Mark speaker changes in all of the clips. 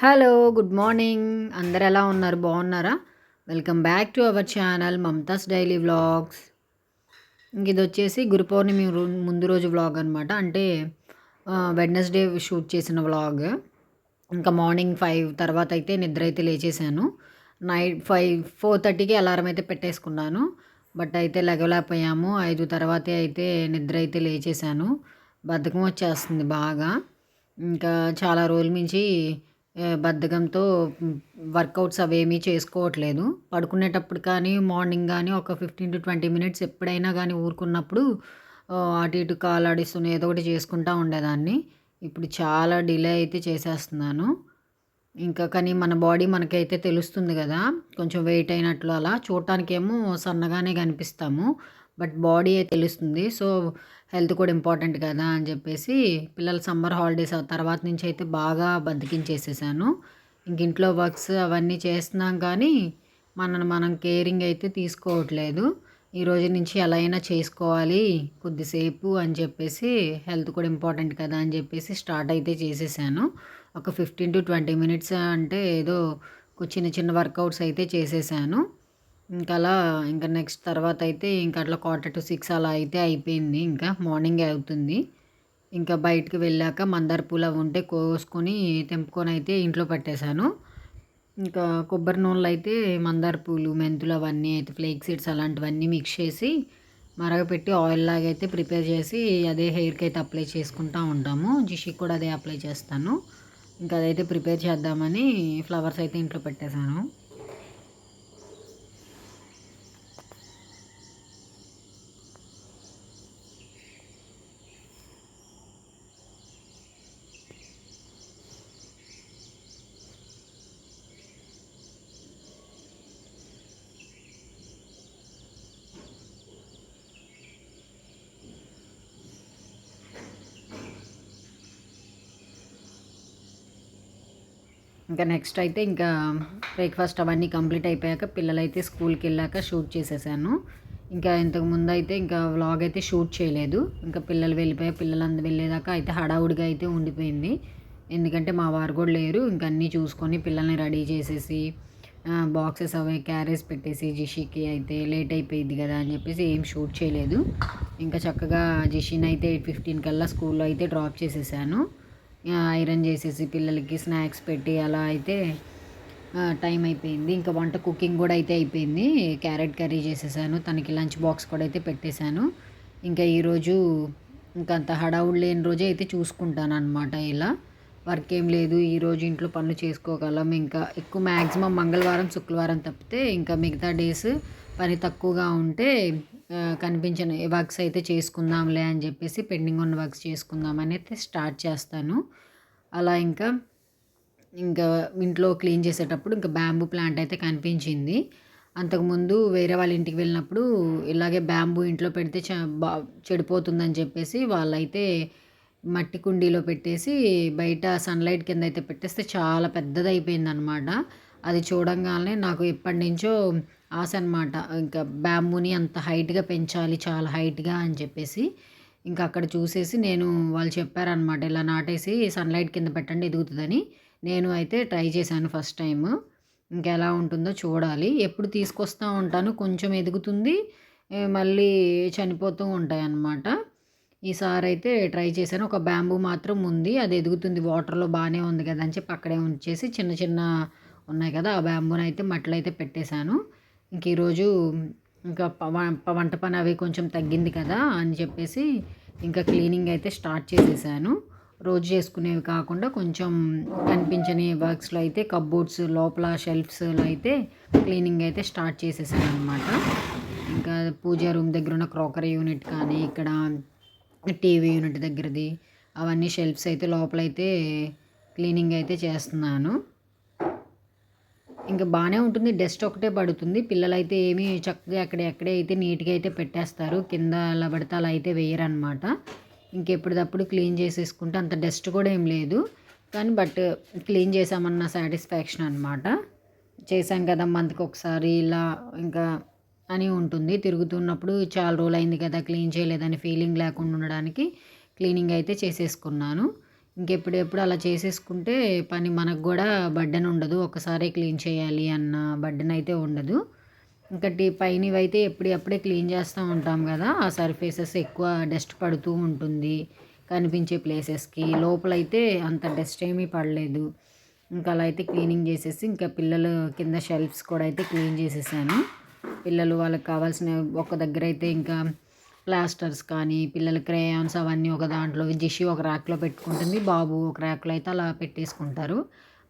Speaker 1: Hello good morning. అందరు ఎలా ఉన్నారు? బాగున్నారా? Welcome back to our channel Mamatha's daily vlogs. ఇంక ఇది వచ్చేసి గురు పౌర్ణమి ముందు రోజు వ్లాగ్ అనమాట అంటే వెడ్నెస్డే షూట్ చేసిన వ్లాగ్. ఇంకా మార్నింగ్ ఫైవ్ తర్వాత అయితే నిద్ర అయితే లేచేసాను. నైట్ ఫైవ్ ఫోర్ థర్టీకి అలారం అయితే పెట్టేసుకున్నాను. బట్ అయితే లెగలేకపోయాము ఐదు తర్వాతే అయితే నిద్ర అయితే లేచేసాను. బద్ధకం వచ్చేస్తుంది బాగా. ఇంకా చాలా రోజుల నుంచి బద్ధకంతో వర్కౌట్స్ అవేమీ చేసుకోవట్లేదు. పడుకునేటప్పుడు కానీ మార్నింగ్ కానీ ఒక ఫిఫ్టీన్ టు ట్వంటీ మినిట్స్ ఎప్పుడైనా కానీ ఊరుకున్నప్పుడు అటు ఇటు కాలాడిస్తూనే ఏదో ఒకటి చేసుకుంటూ ఉండేదాన్ని. ఇప్పుడు చాలా డిలే అయితే చేసేస్తున్నాను. ఇంకా కానీ మన బాడీ మనకైతే తెలుస్తుంది కదా కొంచెం వెయిట్ అయినట్లు అలా. చూడటానికేమో సన్నగానే కనిపిస్తాము. బట్ బాడీ తెలుస్తుంది. సో హెల్త్ కూడా ఇంపార్టెంట్ కదా అని చెప్పేసి పిల్లల సమ్మర్ హాలిడేస్ తర్వాత నుంచి అయితే బాగా బతికించేసేసాను. ఇంక ఇంట్లో వర్క్స్ అవన్నీ చేస్తున్నాం కానీ మనను మనం కేరింగ్ అయితే తీసుకోవట్లేదు. ఈ రోజు నుంచి ఎలా అయినా చేసుకోవాలి కొద్దిసేపు అని చెప్పేసి హెల్త్ కూడా ఇంపార్టెంట్ కదా అని చెప్పేసి స్టార్ట్ అయితే చేసేసాను. ఒక ఫిఫ్టీన్ టు ట్వంటీ మినిట్స్ అంటే ఏదో చిన్న చిన్న వర్కౌట్స్ అయితే చేసేసాను. ఇంకా అలా ఇంకా నెక్స్ట్ తర్వాత అయితే ఇంకా అట్లా క్వార్టర్ టు సిక్స్ అలా అయితే అయిపోయింది. ఇంకా మార్నింగ్ అవుతుంది. ఇంకా బయటికి వెళ్ళాక మందార పూలు అవి ఉంటే కోసుకొని తెంపుకొని అయితే ఇంట్లో పెట్టేశాను. ఇంకా కొబ్బరి నూనెలో అయితే మందార పూలు మెంతులు అవన్నీ అయితే ఫ్లేక్ సీడ్స్ అలాంటివన్నీ మిక్స్ చేసి మరగపెట్టి ఆయిల్ లాగా అయితే ప్రిపేర్ చేసి అదే హెయిర్కి అయితే అప్లై చేసుకుంటూ ఉంటాము. జిషికి కూడా అదే అప్లై చేస్తాను. ఇంకా అదైతే ప్రిపేర్ చేద్దామని ఫ్లవర్స్ అయితే ఇంట్లో పెట్టేశాను. ఇంకా నెక్స్ట్ అయితే ఇంకా బ్రేక్ఫాస్ట్ అవన్నీ కంప్లీట్ అయిపోయాక పిల్లలైతే స్కూల్కి వెళ్ళాక షూట్ చేసేసాను. ఇంకా ఇంతకుముందు అయితే ఇంకా వ్లాగ్ అయితే షూట్ చేయలేదు. ఇంకా పిల్లలు వెళ్ళిపోయి పిల్లలందరూ వెళ్ళేదాకా అయితే హడావుడిగా అయితే ఉండిపోయింది. ఎందుకంటే మా వారు కూడా లేరు. ఇంకా అన్నీ చూసుకొని పిల్లల్ని రెడీ చేసేసి బాక్సెస్ అవి క్యారేజ్ పెట్టేసి జిషికి అయితే లేట్ అయిపోయింది కదా అని చెప్పేసి ఏం షూట్ చేయలేదు. ఇంకా చక్కగా జిషిని అయితే ఎయిట్ ఫిఫ్టీన్ కల్లా స్కూల్లో అయితే డ్రాప్ చేసేసాను. ఐరన్ చేసేసి పిల్లలకి స్నాక్స్ పెట్టి అలా అయితే టైం అయిపోయింది. ఇంకా వంట కుకింగ్ కూడా అయితే అయిపోయింది. క్యారెట్ కర్రీ చేసేసాను. తనకి లంచ్ బాక్స్ కూడా అయితే పెట్టేశాను. ఇంకా ఈరోజు ఇంకా అంత హడావుడు లేని రోజే అయితే చూసుకుంటాను అనమాట ఇలా. వర్క్ ఏం లేదు. ఈరోజు ఇంట్లో పనులు చేసుకోగలం. ఇంకా ఎక్కువ మ్యాక్సిమం మంగళవారం శుక్రవారం తప్పితే ఇంకా మిగతా డేస్ పని తక్కువగా ఉంటే కనిపించిన. వర్క్స్ అయితే చేసుకుందాంలే అని చెప్పేసి పెండింగ్ ఉన్న వర్క్స్ చేసుకుందామని అయితే స్టార్ట్ చేస్తాను. అలా ఇంకా ఇంకా ఇంట్లో క్లీన్ చేసేటప్పుడు ఇంకా బ్యాంబూ ప్లాంట్ అయితే కనిపించింది. అంతకుముందు వేరే వాళ్ళ ఇంటికి వెళ్ళినప్పుడు ఇలాగే బ్యాంబూ ఇంట్లో పెడితే చ బా చెడిపోతుందని చెప్పేసి వాళ్ళైతే మట్టి కుండీలో పెట్టేసి బయట సన్లైట్ కింద అయితే పెట్టేస్తే చాలా పెద్దది అయిపోయింది అనమాట అది చూడంగానే నాకు ఎప్పటి నుంచో ఆశ అనమాట ఇంకా బ్యాంబూని అంత హైట్గా పెంచాలి చాలా హైట్గా అని చెప్పేసి ఇంకా అక్కడ చూసేసి నేను వాళ్ళు చెప్పారనమాట ఇలా నాటేసి సన్లైట్ కింద పెట్టండి ఎదుగుతుందని. నేను అయితే ట్రై చేశాను ఫస్ట్ టైం ఇంకా ఎలా ఉంటుందో చూడాలి. ఎప్పుడు తీసుకొస్తూ ఉంటాను కొంచెం ఎదుగుతుంది మళ్ళీ చనిపోతూ ఉంటాయి అన్నమాట ఈసారి అయితే ట్రై చేశాను. ఒక బ్యాంబూ మాత్రం ఉంది అది ఎదుగుతుంది వాటర్లో బాగానే ఉంది కదా అని చెప్పి అక్కడే ఉంచేసి చిన్న చిన్న ఉన్నాయి కదా ఆ బ్యాంబూని అయితే మట్టిలో అయితే పెట్టేశాను. ఇంక ఈరోజు ఇంకా ప- వంట పని అవి కొంచెం తగ్గింది కదా అని చెప్పేసి ఇంకా క్లీనింగ్ అయితే స్టార్ట్ చేసేసాను. రోజు చేసుకునేవి కాకుండా కొంచెం కనిపించని వర్క్స్లో అయితే కబ్బోర్డ్స్ లోపల షెల్ఫ్స్లో అయితే క్లీనింగ్ అయితే స్టార్ట్ చేసేసాను అనమాట ఇంకా పూజ రూమ్ దగ్గర ఉన్న క్రోకరీ యూనిట్ కానీ ఇక్కడ టీవీ యూనిట్ దగ్గరది అవన్నీ షెల్ఫ్స్ అయితే లోపలైతే క్లీనింగ్ అయితే చేస్తున్నాను. ఇంకా బాగానే ఉంటుంది. డస్ట్ ఒకటే పడుతుంది. పిల్లలైతే ఏమి చక్కగా అక్కడే ఎక్కడే అయితే నీట్గా అయితే పెట్టేస్తారు. కింద అలా పడితే అలా అయితే వేయరనమాట ఇంకెప్పటిదప్పుడు క్లీన్ చేసేసుకుంటే అంత డస్ట్ కూడా ఏం లేదు. కానీ బట్ క్లీన్ చేసామన్న సాటిస్ఫాక్షన్ అనమాట చేసాం కదా మంత్కి ఒకసారి ఇలా ఇంకా అని ఉంటుంది. తిరుగుతున్నప్పుడు చాలా రోజులు అయింది కదా క్లీన్ చేయలేదని ఫీలింగ్ లేకుండా ఉండడానికి క్లీనింగ్ అయితే చేసేసుకున్నాను. ఇంకెప్పుడెప్పుడు అలా చేసేసుకుంటే పని మనకు కూడా బడ్డన ఉండదు. ఒకసారి క్లీన్ చేయాలి అన్న బడ్డెన్ అయితే ఉండదు. ఇంకటి పైన పైనవి అయితే ఎప్పుడప్పుడే క్లీన్ చేస్తూ ఉంటాం కదా ఆ సర్ఫేసెస్ ఎక్కువ డస్ట్ పడుతూ ఉంటుంది. కనిపించే ప్లేసెస్కి లోపలైతే అంత డస్ట్ ఏమీ పడలేదు. ఇంకా అలా అయితే క్లీనింగ్ చేసేసి ఇంకా పిల్లలు కింద షెల్ఫ్స్ కూడా అయితే క్లీన్ చేసేసాను. పిల్లలు వాళ్ళకి కావాల్సిన ఒక దగ్గర అయితే ఇంకా ప్లాస్టర్స్ కానీ పిల్లల క్రేయాన్స్ అవన్నీ ఒక దాంట్లో జిషి ఒక ర్యాక్లో పెట్టుకుంటుంది. బాబు ఒక ర్యాక్లో అయితే అలా పెట్టేసుకుంటారు.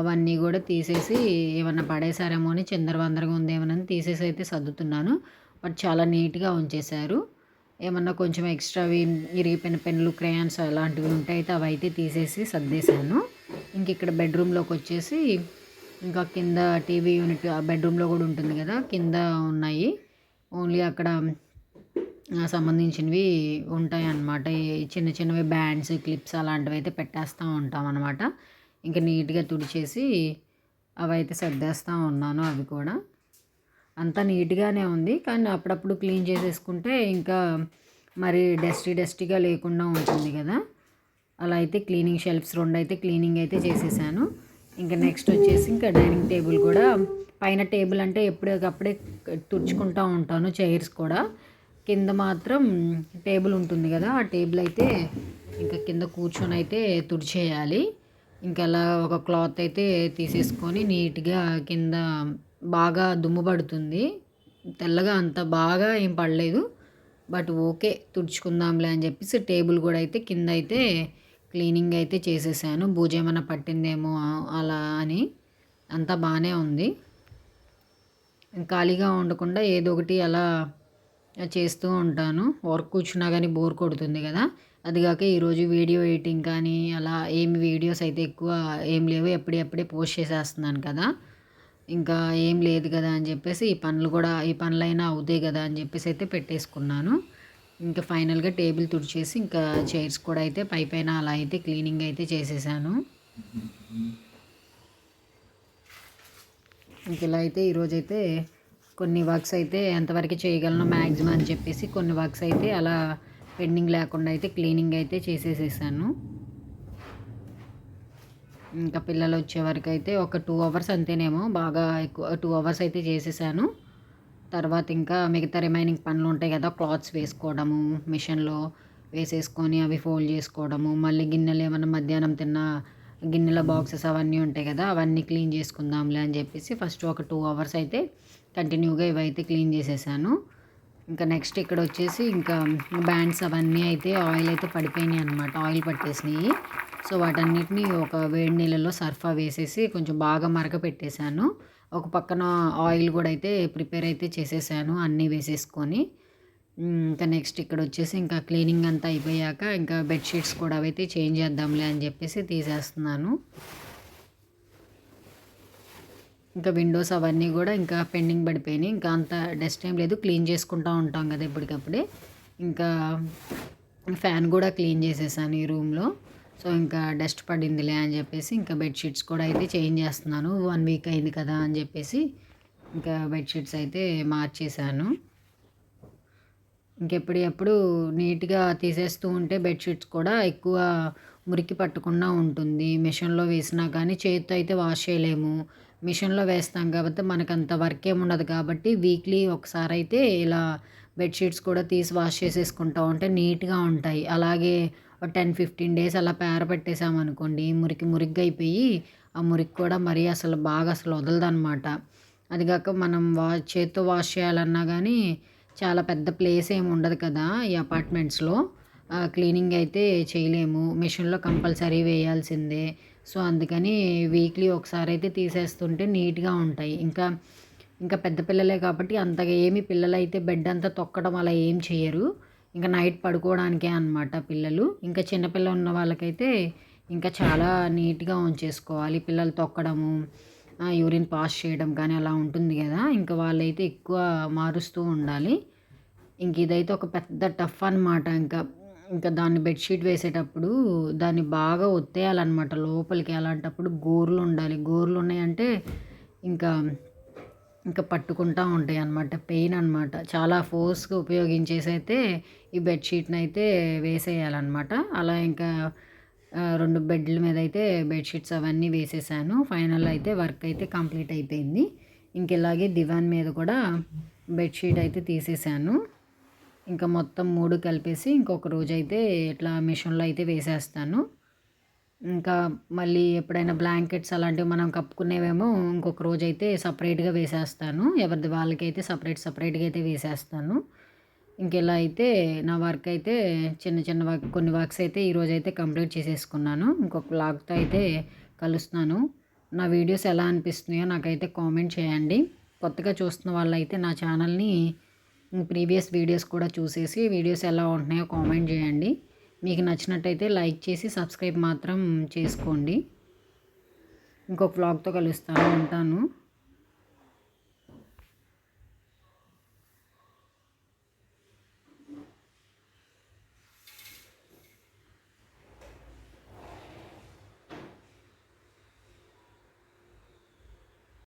Speaker 1: అవన్నీ కూడా తీసేసి ఏమన్నా పడేసారేమో అని చిందరవందరగా ఉందేమోనని తీసేసి అయితే సర్దుతున్నాను. బట్ చాలా నీట్గా ఉంచేశారు. ఏమన్నా కొంచెం ఎక్స్ట్రావి ఇరిగిపోయిన పెన్నులు క్రేయాన్స్ అలాంటివి ఉంటే అయితే అవి అయితే తీసేసి సర్దేశాను. ఇంక ఇక్కడ బెడ్రూమ్లోకి వచ్చేసి ఇంకా కింద టీవీ యూనిట్ ఆ బెడ్రూమ్లో కూడా ఉంటుంది కదా కింద ఉన్నాయి. ఓన్లీ అక్కడ సంబంధించినవి ఉంటాయి అన్నమాట చిన్న చిన్నవి బ్యాండ్స్ క్లిప్స్ అలాంటివి అయితే పెట్టేస్తూ ఉంటాం అనమాట ఇంకా నీట్గా తుడిచేసి అవి అయితే సర్దేస్తూ ఉన్నాను అవి కూడా. అంతా నీట్గానే ఉంది. కానీ అప్పుడప్పుడు క్లీన్ చేసేసుకుంటే ఇంకా మరి డస్టీ డస్టీగా లేకుండా ఉంటుంది కదా. అలా అయితే క్లీనింగ్ షెల్ఫ్స్ రెండు అయితే క్లీనింగ్ అయితే చేసేసాను. ఇంకా నెక్స్ట్ వచ్చేసి ఇంకా డైనింగ్ టేబుల్ కూడా పైన టేబుల్ అంటే ఎప్పటికప్పుడే తుడుచుకుంటూ ఉంటాను చైర్స్ కూడా. కింద మాత్రం టేబుల్ ఉంటుంది కదా ఆ టేబుల్ అయితే ఇంకా కింద కూర్చొని అయితే తుడిచేయాలి. ఇంకా అలా ఒక క్లాత్ అయితే తీసేసుకొని నీట్గా కింద బాగా దుమ్ము పడుతుంది. తెల్లగా అంత బాగా ఏం పడలేదు. బట్ ఓకే తుడుచుకుందాంలే అని చెప్పేసి టేబుల్ కూడా అయితే కింద అయితే క్లీనింగ్ అయితే చేసేసాను. బూజ ఏమైనా పట్టిందేమో అలా అని. అంతా బాగానే ఉంది. ఖాళీగా ఉండకుండా ఏదో ఒకటి అలా చేస్తూ ఉంటాను. వర్క్ కూర్చున్నా కానీ బోర్ కొడుతుంది కదా. అది కాక ఈరోజు వీడియో ఎడిటింగ్ కానీ అలా ఏమి వీడియోస్ అయితే ఎక్కువ ఏం లేవు. ఎప్పుడెప్పుడే పోస్ట్ చేసేస్తున్నాను కదా. ఇంకా ఏం లేదు కదా అని చెప్పేసి ఈ పనులు కూడా ఈ పనులైనా అవుతాయి కదా అని చెప్పేసి అయితే పెట్టేసుకున్నాను. ఇంకా ఫైనల్గా టేబుల్ తుడిచేసి ఇంకా చైర్స్ కూడా అయితే పై పైన అలా అయితే క్లీనింగ్ అయితే చేసేసాను. ఇంక ఇలా అయితే ఈరోజైతే కొన్ని వర్క్స్ అయితే ఎంతవరకు చేయగలను మ్యాక్సిమం అని చెప్పేసి కొన్ని వర్క్స్ అయితే అలా పెండింగ్ లేకుండా అయితే క్లీనింగ్ అయితే చేసేసేసాను. ఇంకా పిల్లలు వచ్చే వరకు అయితే ఒక టూ అవర్స్ అంతేనేమో బాగా ఎక్కువ టూ అవర్స్ అయితే చేసేసాను. తర్వాత ఇంకా మిగతా రిమైనింగ్ పనులు ఉంటాయి కదా క్లాత్స్ వేసుకోవడము మిషన్లో వేసేసుకొని అవి ఫోల్డ్ చేసుకోవడము మళ్ళీ గిన్నెలు ఏమైనా మధ్యాహ్నం తిన్న గిన్నెల బాక్సెస్ అవన్నీ ఉంటాయి కదా అవన్నీ క్లీన్ చేసుకుందాంలే అని చెప్పేసి ఫస్ట్ ఒక టూ అవర్స్ అయితే కంటిన్యూగా ఇవైతే క్లీన్ చేసేసాను. ఇంకా నెక్స్ట్ ఇక్కడ వచ్చేసి ఇంకా బ్యాండ్స్ అవన్నీ అయితే ఆయిల్ అయితే పడిపోయినాయి అనమాట ఆయిల్ పట్టేసినాయి. సో వాటన్నిటిని ఒక వేడి నీళ్ళలో సర్ఫా వేసేసి కొంచెం బాగా మరక పెట్టేశాను. ఒక పక్కన ఆయిల్ కూడా అయితే ప్రిపేర్ అయితే చేసేసాను అన్నీ వేసేసుకొని. ఇంకా నెక్స్ట్ ఇక్కడ వచ్చేసి ఇంకా క్లీనింగ్ అంతా అయిపోయాక ఇంకా బెడ్షీట్స్ కూడా అయితే చేంజ్ చేద్దాంలే అని చెప్పేసి తీసేస్తున్నాను. ఇంకా విండోస్ అవన్నీ కూడా ఇంకా పెండింగ్ పడిపోయినాయి. ఇంకా అంత డస్ట్ ఏం లేదు. క్లీన్ చేసుకుంటూ ఉంటాం కదా ఇప్పటికప్పుడే. ఇంకా ఫ్యాన్ కూడా క్లీన్ చేసేసాను ఈ రూమ్లో సో ఇంకా డస్ట్ పడిందిలే అని చెప్పేసి ఇంకా బెడ్షీట్స్ కూడా అయితే చేంజ్ చేస్తున్నాను. వన్ వీక్ అయింది కదా అని చెప్పేసి ఇంకా బెడ్షీట్స్ అయితే మార్చేశాను ఇంకెప్పుడెప్పుడు నీట్గా తీసేస్తూ ఉంటే బెడ్షీట్స్ కూడా ఎక్కువ మురికి పట్టకుండా ఉంటుంది. మిషన్లో వేసినా కానీ చేతితో అయితే వాష్ చేయలేము. మిషన్లో వేస్తాం కాబట్టి మనకు అంత వర్క్ ఏమి ఉండదు కాబట్టి వీక్లీ ఒకసారి అయితే ఇలా బెడ్షీట్స్ కూడా తీసి వాష్ చేసేసుకుంటా ఉంటే నీట్గా ఉంటాయి. అలాగే టెన్ ఫిఫ్టీన్ డేస్ అలా పేర పెట్టేసామనుకోండి మురికి మురిగ్గా అయిపోయి ఆ మురికి కూడా మరీ అసలు బాగా అసలు వదలదనమాట అది కాక మనం వా చేత్తో వాష్ చేయాలన్నా కానీ చాలా పెద్ద ప్లేస్ ఏమి ఉండదు కదా ఈ అపార్ట్మెంట్స్లో క్లీనింగ్ అయితే చేయలేము. మిషన్లో కంపల్సరీ వేయాల్సిందే. సో అందుకని వీక్లీ ఒకసారి అయితే తీసేస్తుంటే నీట్గా ఉంటాయి. ఇంకా ఇంకా పెద్ద పిల్లలే కాబట్టి అంతగా ఏమి పిల్లలు అయితే బెడ్ అంతా తొక్కడం అలా ఏం చేయరు. ఇంకా నైట్ పడుకోవడానికే అనమాట పిల్లలు. ఇంకా చిన్నపిల్లలు ఉన్న వాళ్ళకైతే ఇంకా చాలా నీట్గా ఉంచేసుకోవాలి. పిల్లలు తొక్కడము యూరిన్ పాస్ చేయడం కానీ అలా ఉంటుంది కదా. ఇంకా వాళ్ళైతే ఎక్కువ మారుస్తూ ఉండాలి. ఇంక ఇదైతే ఒక పెద్ద టఫ్ అనమాట ఇంకా ఇంకా దాన్ని బెడ్షీట్ వేసేటప్పుడు దాన్ని బాగా ఒత్తేయాలన్నమాట లోపలికి. అలాంటప్పుడు గోర్లు ఉండాలి గోర్లు ఉన్నాయంటే ఇంకా ఇంకా పట్టుకుంటూ ఉంటాయి అన్నమాట పెయిన్ అనమాట చాలా ఫోర్స్గా ఉపయోగించేసి అయితే ఈ బెడ్షీట్ని అయితే వేసేయాలన్నమాట. అలా ఇంకా రెండు బెడ్ల మీద అయితే బెడ్షీట్స్ అవన్నీ వేసేసాను. ఫైనల్ అయితే వర్క్ అయితే కంప్లీట్ అయిపోయింది. ఇంక ఇలాగే దివాన్ మీద కూడా బెడ్షీట్ అయితే తీసేసాను. ఇంకా మొత్తం మూడు కలిపేసి ఇంకొక రోజు అయితే ఇట్లా మిషన్లో అయితే వేసేస్తాను. ఇంకా మళ్ళీ ఎప్పుడైనా బ్లాంకెట్స్ అలాంటివి మనం కప్పుకునేవేమో ఇంకొక రోజు అయితే సపరేట్గా వేసేస్తాను. ఎవరిది వాళ్ళకైతే సపరేట్ సపరేట్గా అయితే వేసేస్తాను. ఇంకెలా అయితే నా వర్క్ అయితే చిన్న చిన్న వర్క్ కొన్ని వర్క్స్ అయితే ఈరోజు అయితే కంప్లీట్ చేసేసుకున్నాను. ఇంకొక బ్లాగ్తో అయితే కలుస్తున్నాను. నా వీడియోస్ ఎలా అనిపిస్తున్నాయో నాకైతే కామెంట్ చేయండి. కొత్తగా చూస్తున్న వాళ్ళైతే నా ఛానల్ని ప్రీవియస్ వీడియోస్ కూడా చూసేసి వీడియోస్ ఎలా ఉంటున్నాయో కామెంట్ చేయండి. మీకు నచ్చినట్టయితే లైక్ చేసి సబ్స్క్రైబ్ మాత్రం చేసుకోండి. ఇంకొక వ్లాగ్తో కలుస్తాను ఉంటాను.